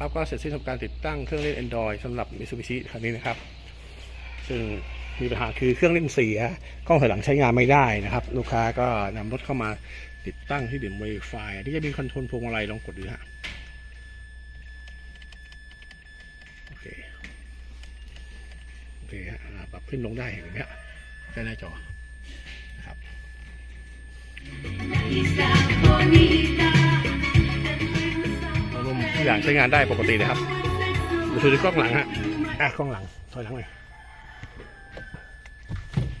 ครับก็เสร็จสิ้นทำการติดตั้งเครื่องเล่น Android สำหรับ Mitsubishi คันนี้นะครับ ซึ่งมีปัญหาคือเครื่องเล่นเสียกล้องถอยหลังใช้งานไม่ได้นะครับ ลูกค้าก็นำรถเข้ามาติดตั้งที่ดื่ม Wi-Fi ที่จะมีคอนโทรลพวงมาลัยลองกดดูฮะโอเคโอเคฮะปรับขึ้นลงได้เห็นไหมฮะใช้หน้าจอนะครับ ทุกอย่างใช้งานได้ปกตินะครับดูที่กล้องหลังฮะอะกล้องหลังถอยหลังเลย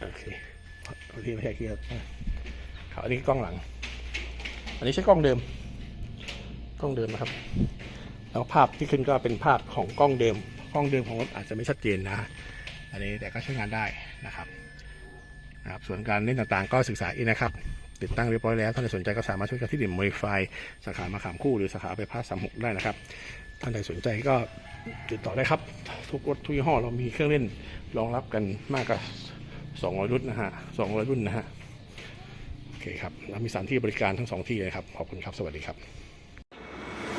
โอเคโอเคไม่ใช่เกียร์ครับอันนี้กล้องหลัง อันนี้ใช้กล้องเดิม กล้องเดิมนะครับ แล้วภาพที่ขึ้นก็เป็นภาพของกล้องเดิม กล้องเดิมของรถอาจจะไม่ชัดเจนนะ อันนี้แต่ก็ใช้งานได้นะครับนะครับ ส่วนการเล่นต่างๆ ก็ศึกษาเองนะครับ ติดตั้งเรียบร้อยแล้ว ท่านใดสนใจก็สามารถช่วยกันที่ดิ่ม Modify สาขามาขามคู่หรือสาขาไปพาสามหกได้นะครับ ท่านใดสนใจก็ติดต่อได้ครับ ทุกรถทุกยี่ห้อเรามีเครื่องเล่นรองรับกันมากกว่า200 รุ่นนะฮะ200 รุ่นนะฮะโอเคครับแล้วมีสถานที่บริการทั้งสองที่เลยครับ ขอบคุณครับ สวัสดีครับ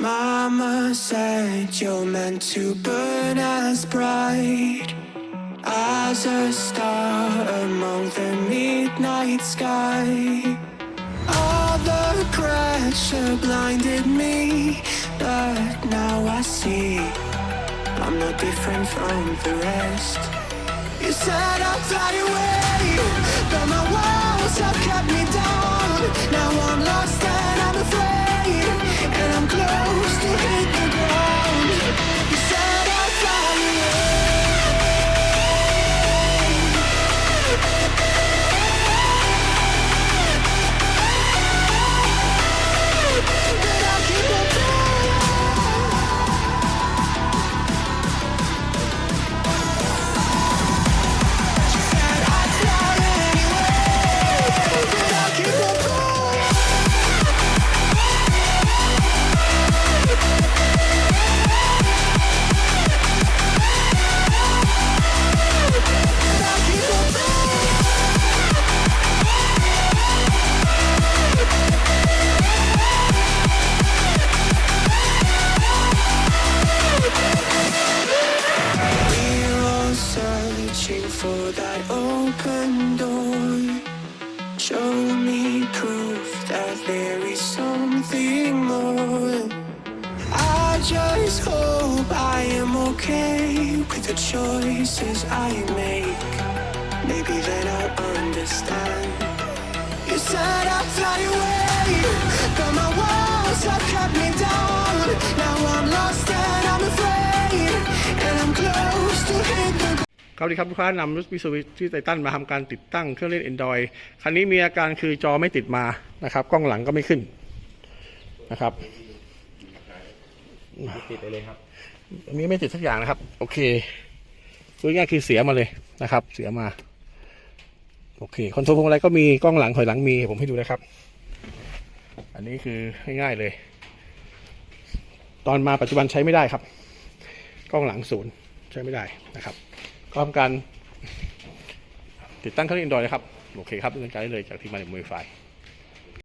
Mama said you're meant to burn as bright as a star among the midnight sky. All the pressure blinded me, but now I see I'm no different from the rest. You said I'd fly away, but my walls have Show me proof that there is something more. I just hope I am okay with the choices I make. Maybe then I'll understand. You said I'd fly away, ครับสวัสดีครับลูกค้านำรถมิซูบิชิไททันมาทำการติดตั้งเครื่องเล่น Android คันนี้มีอาการคือจอไม่ติดมานะครับ กล้องหลังก็ไม่ขึ้นนะครับติดไปเลยครับอันนี้ไม่ติดสักอย่างนะครับ โอเคพูดง่ายๆคือเสียมาเลยนะครับ เสียมา โอเคคอนโทรลพวงมาลัยก็มีกล้องหลังถอยหลังมีผมให้ดูนะครับ อันนี้คือง่ายๆเลย ตอนมาปัจจุบันใช้ไม่ได้ครับ กล้องหลังศูนย์ใช้ไม่ได้นะครับ ก็ทำการติดตั้งเครื่องอินดอร์นะครับ โอเคครับดำเนินการได้เลยจากที่มาในมือไฟ